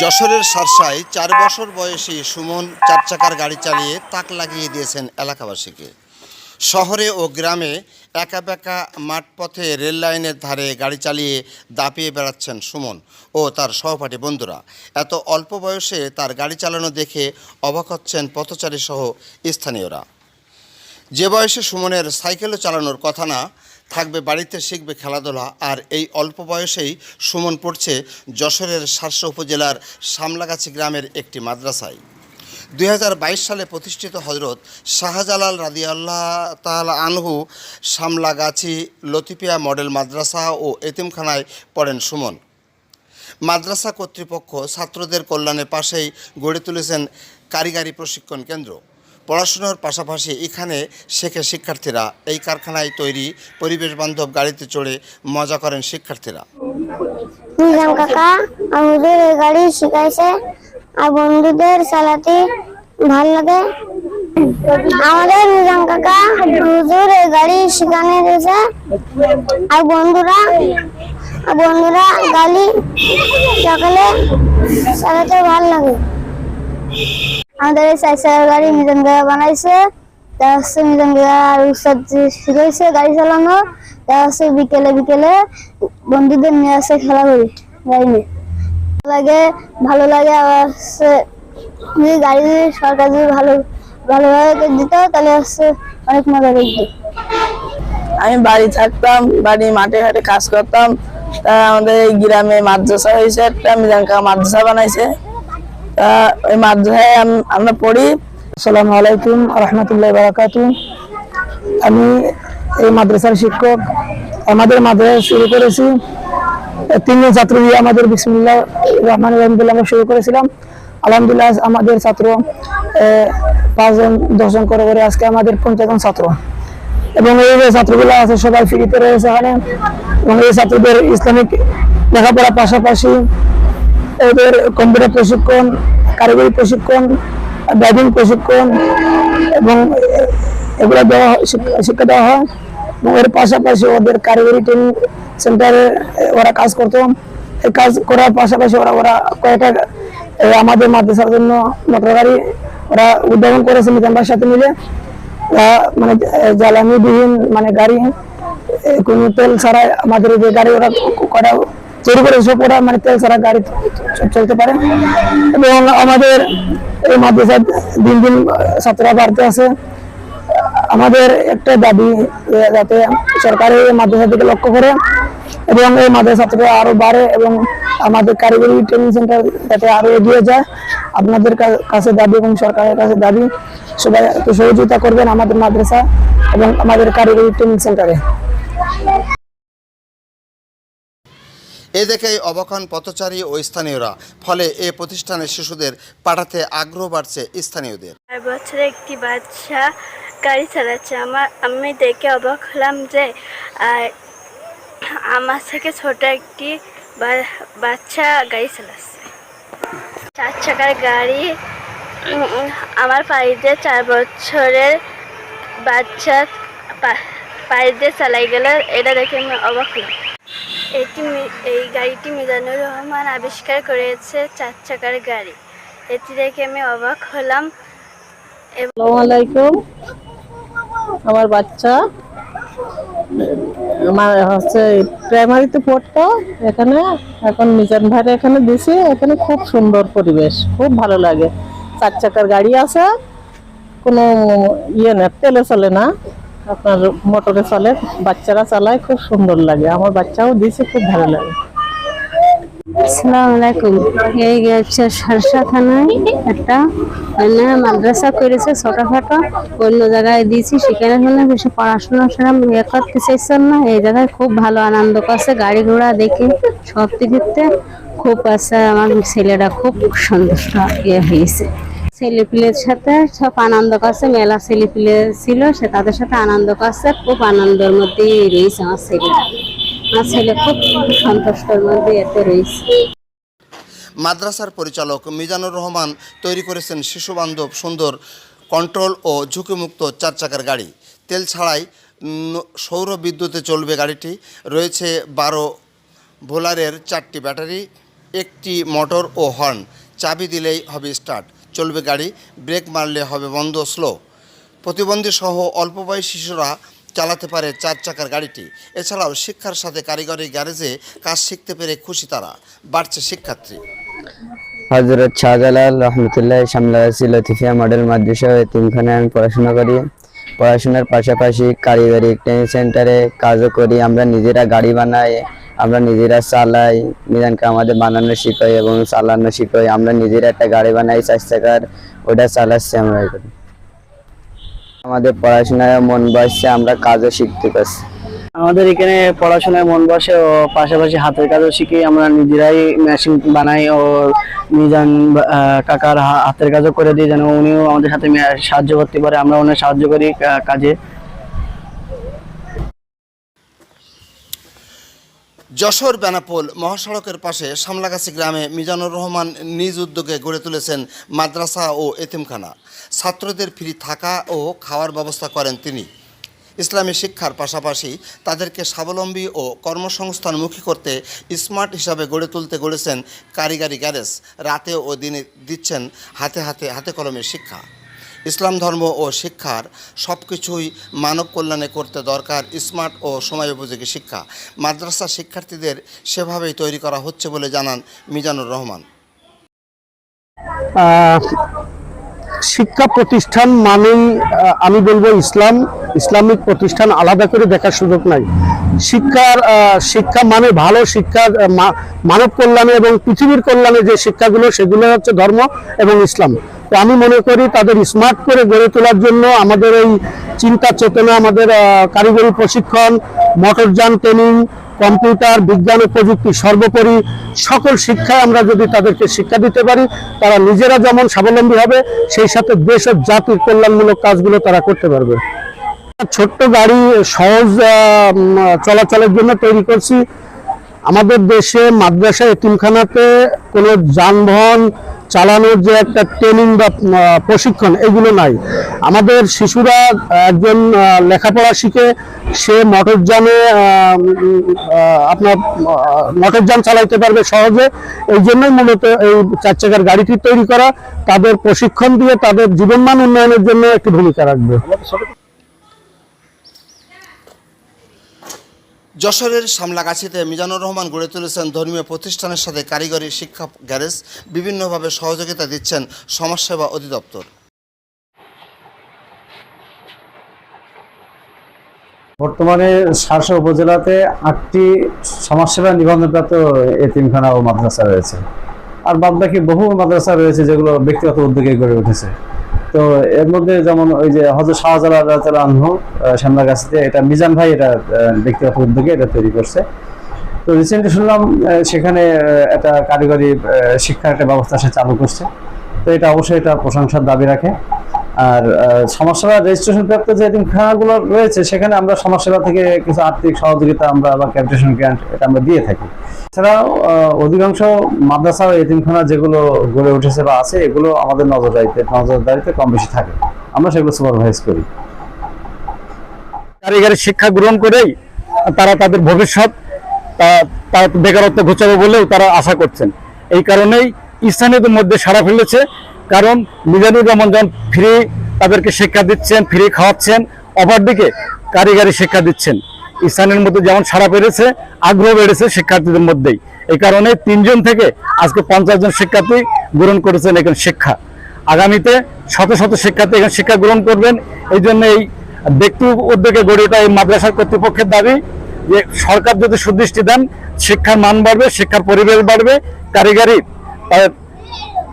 যশোরের সারসায় চার বছর বয়সী সুমন চার চাকার গাড়ি চালিয়ে তাক লাগিয়ে দিয়েছেন এলাকাবাসীকে। শহরে ও গ্রামে একা বেঁকা মাঠপথে রেল লাইনের ধারে গাড়ি চালিয়ে দাপিয়ে বেড়াচ্ছেন সুমন ও তার সহপাঠী বন্ধুরা। এত অল্প বয়সে তার গাড়ি চালানো দেখে অবাক হচ্ছেন পথচারী সহ স্থানীয়রা। যে বয়সে সুমনের সাইকেলও চালানোর কথা না থাকবে, বাড়িতে শিখবে খেলাধুলা। আর এই অল্প বয়সেই সুমন পড়ছে যশোরের সারসা উপজেলার সামলাগাছি গ্রামের একটি মাদ্রাসায়। দুই হাজার বাইশ সালে প্রতিষ্ঠিত হজরত শাহজালাল রাদি আল্লাহ তালা আনহু সামলাগাছি লতিপিয়া মডেল মাদ্রাসা ও এতিমখানায় পড়েন সুমন। মাদ্রাসা কর্তৃপক্ষ ছাত্রদের কল্যাণের পাশেই গড়ে তুলেছেন কারিগরি প্রশিক্ষণ কেন্দ্র। পড়াশোনার পাশাপাশি এখানে শেখে শিক্ষার্থীরা। এই কারখানায় তৈরি পরিবেশ বান্ধব গাড়িতে চড়ে মজা করেন শিক্ষার্থীরা। নিজাম কাকা, আমাদের এই গাড়ি শিখাইছে আর বন্ধুদের চালাতে ভালো লাগে। আমাদের নিজাম কাকা হুজুর এই গাড়ি শিখানে দিয়েছে আর বন্ধুরা বন্ধুরা গাড়ি সকালে চালাতে ভালো লাগে। আমাদের এই সাইকেল গাড়ি মিজান কাকা বানাইছে তা হচ্ছে মিজান কাকা আর গাড়ি চালানো তা বিকেলে বিকেলে বন্ধুদের নিয়ে আসে খেলা করি গাড়ি নিয়ে। লাগে, ভালো লাগে আবার যদি গাড়ি সরকার যদি ভালো, ভালোভাবে দিত, তাহলে হচ্ছে অনেক মজা লাগতো আমি বাড়ি থাকতাম, বাড়ি মাঠে ঘাটে কাজ করতাম, তা আমাদের গ্রামে মাদ্রাসা হয়েছে, একটা মিজানকা মাদ্রাসা বানাইছে। ওই মাদ্রাসায় আমরা পড়ি। আলাইকুম রহমতুল্লাহ আমি এই মাদ্রাসার শিক্ষক। আমাদের শুরু করেছি ছাত্র দিয়ে আমাদের বিসমুল্লাহ রহমান রহমতুল্লাহ আমরা শুরু করেছিলাম। আলহামদুলিল্লাহ আমাদের ছাত্র পাঁচজন, দশজন করে করে আজকে আমাদের পঞ্চাশ ছাত্র। এবং এই যে ছাত্রগুলো আছে, সবাই ফ্রিতে রয়েছে এখানে। এবং এই ছাত্রদের ইসলামিক লেখাপড়ার পাশাপাশি এদের কম্পিউটার প্রশিক্ষণ, কারিগরি প্রশিক্ষণ, ড্রাইভিং প্রশিক্ষণ এবং এগুলো দেওয়া শিক্ষা- দেওয়া হয়। এবং এর পাশাপাশি ওদের কারিগরি ট্রেনিং সেন্টারে ওরা কাজ করতো। এই কাজ করার পাশাপাশি ওরা ওরা কয়েকটা আমাদের মাদ্রাসার জন্য মোটর গাড়ি ওরা উদ্ভাবন করেছে মিজানবার সাথে মিলে। মানে জ্বালানিবিহীন মানে গাড়ি কোনো তেল ছাড়া আমাদের যে গাড়ি ওরা করা তৈরি করে সব মানে তেল ছাড়া গাড়ি চলতে পারে। এবং আমাদের এই মাদ্রাসায় দিন দিন ছাত্ররা বাড়তে আছে আমাদের একটা দাবি যাতে সরকার এই মাদ্রাসা দিকে লক্ষ্য করে এবং এই মাদ্রাসা ছাত্ররা আরও বাড়ে এবং আমাদের কারিগরি ট্রেনিং সেন্টার যাতে আরও এগিয়ে যায়। আপনাদের কাছে দাবি এবং সরকারের কাছে দাবি, সবাই সহযোগিতা করবেন আমাদের মাদ্রাসা এবং আমাদের কারিগরি ট্রেনিং সেন্টারে এ দেখেই অবাক পথচারী ও স্থানীয়রা, ফলে এ প্রতিষ্ঠানের শিশুদের পাঠাতে আগ্রহ বাড়ছে স্থানীয়দের। চার বছরে একটি বাচ্চা গাড়ি চালাচ্ছে। আমার আমি দেখে অবাক হলাম যে আমার থেকে ছোট একটি বা- বাচ্চা গাড়ি চালাচ্ছে। চার চাকার গাড়ি, আমার বাড়িতে চার বছরের বাচ্চা পায়ে দিয়ে চালাই গেল। এটা দেখে আমি অবাক হলাম। এটি এই গাড়িটি মিজানুর রহমান আবিষ্কার করেছে চার চাকার গাড়ি। এটি দেখে আমি অবাক হলাম। আমার বাচ্চা আমার হচ্ছে প্রাইমারিতে পড়তো এখানে, এখন মিজান ভাইয়ের এখানে দিছি, এখানে খুব সুন্দর পরিবেশ, খুব ভালো লাগে। চার চাকার গাড়ি আছে, কোনো ইয়ে না, তেলে চলে না। আপনার মোটরে চলে, বাচ্চারা চালায়, খুব সুন্দর লাগে। আমার বাচ্চাও দিছে খুব ভালো লাগে। থানায় মাদ্রাসা অন্য জায়গায় দিয়েছি, সেখানে বেশি পড়াশোনা সেরকম ইয়ে করতে চাইছেন না। এই জায়গায় খুব ভালো আনন্দ করছে, গাড়ি ঘোড়া দেখে সব দিকে খুব আছে। আমার ছেলেরা খুব সন্তুষ্ট ইয়ে হয়েছে। ছেলেপিলের সাথে সব আনন্দ করছে, মেলা ছেলেপিলে ছিল, সে তাদের সাথে আনন্দ করছে, খুব আনন্দের মধ্যেই রয়েছে আমার ছেলেরা আমার ছেলে খুব সন্তুষ্টর মধ্যে এতে রয়েছে। মাদ্রাসার পরিচালক মিজানুর রহমান তৈরি করেছেন শিশুবান্ধব সুন্দর, কন্ট্রোল ও ঝুঁকিমুক্ত চার চাকার গাড়ি। তেল ছাড়াই সৌর বিদ্যুতে চলবে গাড়িটি। রয়েছে বারো ভোলারের চারটি ব্যাটারি, একটি মোটর ও হর্ন। চাবি দিলেই হবে স্টার্ট। চলবে গাড়ি, ব্রেক মারলে হবে বন্ধ স্লো। প্রতিবন্ধী সহ অল্প বয়সী শিশুরা চালাতে পারে চার চাকার গাড়িটি। এছাড়াও শিক্ষার সাথে কারিগরি গ্যারেজে কাজ শিখতে পেরে খুশি তারা। বাড়ছে শিক্ষার্থী। হজরত শাহজালাল রহমতুল্লাহ সামলাসি লতিফিয়া মডেল মাদ্রাসা এতিমখানায় আমি পড়াশোনা করি। পড়াশোনার পাশাপাশি কারিগরি ট্রেনিং সেন্টারে কাজও করি। আমরা নিজেরা গাড়ি বানাই আমরা নিজেরা চালাই মিজানকে আমাদের বানানো শিখাই এবং চালানো শিখাই। আমরা নিজেরা একটা গাড়ি বানাই চার ওটা চালাচ্ছি আমরা। আমাদের পড়াশোনায় মন বসছে আমরা কাজও শিখতে পারছি। আমাদের এখানে পড়াশোনায় মন বসে ও পাশাপাশি হাতের কাজও শিখি। আমরা নিজেরাই মেশিন বানাই ও আহ, কাকার হাতের কাজও করে দিই যেন উনিও আমাদের সাথে সাহায্য করতে পারে। আমরা ওনার সাহায্য করি কাজে। যশোর বেনাপোল মহাসড়কের পাশে সামলাগাছি গ্রামে মিজানুর রহমান নিজ উদ্যোগে গড়ে তুলেছেন মাদ্রাসা ও এতিমখানা। ছাত্রদের ফ্রি থাকা ও খাওয়ার ব্যবস্থা করেন তিনি। ইসলামী শিক্ষার পাশাপাশি তাদেরকে স্বাবলম্বী ও কর্মসংস্থানমুখী করতে স্মার্ট হিসাবে গড়ে তুলতে গড়েছেন কারিগরি গ্যারেজ। রাতে ও দিনে দিচ্ছেন হাতে হাতে হাতে কলমে শিক্ষা। ইসলাম ধর্ম ও শিক্ষার সব কিছুই মানব কল্যাণে করতে দরকার স্মার্ট ও সময় উপযোগী শিক্ষা। মাদ্রাসা শিক্ষার্থীদের সেভাবেই তৈরি করা হচ্ছে বলে জানান মিজানুর রহমান। শিক্ষা প্রতিষ্ঠান মানেই আমি বলব ইসলাম, ইসলামিক প্রতিষ্ঠান আলাদা করে দেখার সুযোগ নাই। শিক্ষার শিক্ষা মানে ভালো শিক্ষার মানব কল্যাণে এবং পৃথিবীর কল্যাণে যে শিক্ষাগুলো সেগুলো হচ্ছে ধর্ম এবং ইসলাম। আমি মনে করি তাদের স্মার্ট করে গড়ে তোলার জন্য আমাদের এই চিন্তা চেতনা, আমাদের কারিগরি প্রশিক্ষণ, মোটরযান ট্রেনিং কম্পিউটার বিজ্ঞান ও প্রযুক্তি সর্বোপরি সকল শিক্ষায় আমরা যদি তাদেরকে শিক্ষা দিতে পারি, তারা নিজেরা যেমন স্বাবলম্বী হবে, সেই সাথে দেশ ও জাতির কল্যাণমূলক কাজগুলো তারা করতে পারবে। ছোট্ট গাড়ি সহজ চলাচলের জন্য তৈরি করছি। আমাদের দেশে মাদ্রাসা এতিমখানাতে কোনো যানবাহন চালানোর যে একটা ট্রেনিং বা প্রশিক্ষণ, এগুলো নাই। আমাদের শিশুরা একজন লেখাপড়া শিখে সে মোটরযানে আপনার মোটরযান চালাইতে পারবে সহজে। এই জন্যই মূলত এই চার চাকার গাড়িটি তৈরি করা। তাদের প্রশিক্ষণ দিয়ে তাদের জীবনমান উন্নয়নের জন্য একটি ভূমিকা রাখবে। যশোরের সামলাগাছিতে মিজানুর রহমান গড়ে তুলেছেন ধর্মীয় প্রতিষ্ঠানের সাথে কারিগরি শিক্ষা গ্যারেজ, বিভিন্নভাবে সহযোগিতা দিচ্ছেন সমাজসেবা অধিদপ্তর। বর্তমানে শাসা উপজেলাতে আটটি সমাজসেবা নিবন্ধনপ্রাপ্ত এতিমখানা ও মাদ্রাসা রয়েছে। আর বাদ বাকি বহু মাদ্রাসা রয়েছে যেগুলো ব্যক্তিগত উদ্যোগে গড়ে উঠেছে। তো এর মধ্যে যেমন ওই যে হজরত শাহজালাল রাদিয়াল্লাহু আনহু শ্যামলাগাছিতে এটা মিজান ভাই এটা ব্যক্তিগত উদ্যোগে এটা তৈরি করছে। তো রিসেন্টলি শুনলাম সেখানে একটা কারিগরি শিক্ষার একটা ব্যবস্থা সে চালু করছে। তো এটা অবশ্যই এটা প্রশংসার দাবি রাখে। আর সমাজসেবা রেজিস্ট্রেশন প্রাপ্ত যে এতিমখানাগুলো রয়েছে, সেখানে আমরা সমাজসেবা থেকে কিছু আর্থিক সহযোগিতা আমরা বা ক্যাপিটেশন গ্রান্ট এটা আমরা দিয়ে থাকি। এছাড়াও অধিকাংশ মাদ্রাসা ও এতিমখানা যেগুলো গড়ে উঠেছে বা আছে, এগুলো আমাদের নজরদারিতে নজরদারিতে কম বেশি থাকে। আমরা সেগুলো সুপারভাইজ করি। কারিগরি শিক্ষা গ্রহণ করেই তারা তাদের ভবিষ্যৎ তারা বেকারত্ব ঘোচাবে বলেও তারা আশা করছেন। এই কারণেই স্থানীয়দের মধ্যে সাড়া ফেলেছে কারণ মিজানুর রহমান যখন ফ্রি তাদেরকে শিক্ষা দিচ্ছেন ফ্রি খাওয়াচ্ছেন, অপরদিকে কারিগরি শিক্ষা দিচ্ছেন। স্থানীয় মধ্যে যেমন সাড়া পেরেছে আগ্রহ বেড়েছে শিক্ষার্থীদের মধ্যেই। এই কারণে তিনজন থেকে আজকে পঞ্চাশ জন শিক্ষার্থী গ্রহণ করেছেন এখানে শিক্ষা। আগামীতে শত শত শিক্ষার্থী এখানে শিক্ষা গ্রহণ করবেন। এই জন্য এই ব্যক্তি উদ্যোগে গড়ে ওঠা এই মাদ্রাসার কর্তৃপক্ষের দাবি যে সরকার যদি সুদৃষ্টি দেন, শিক্ষার মান বাড়বে, শিক্ষার পরিবেশ বাড়বে, কারিগরি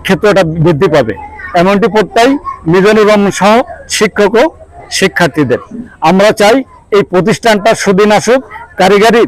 তার ক্ষেত্রটা বৃদ্ধি পাবে। এমনটি প্রত্যয় মিজানুর রহমান সহ শিক্ষক ও শিক্ষার্থীদের। আমরা চাই এই প্রতিষ্ঠানটা সুদিন আসুক কারিগরি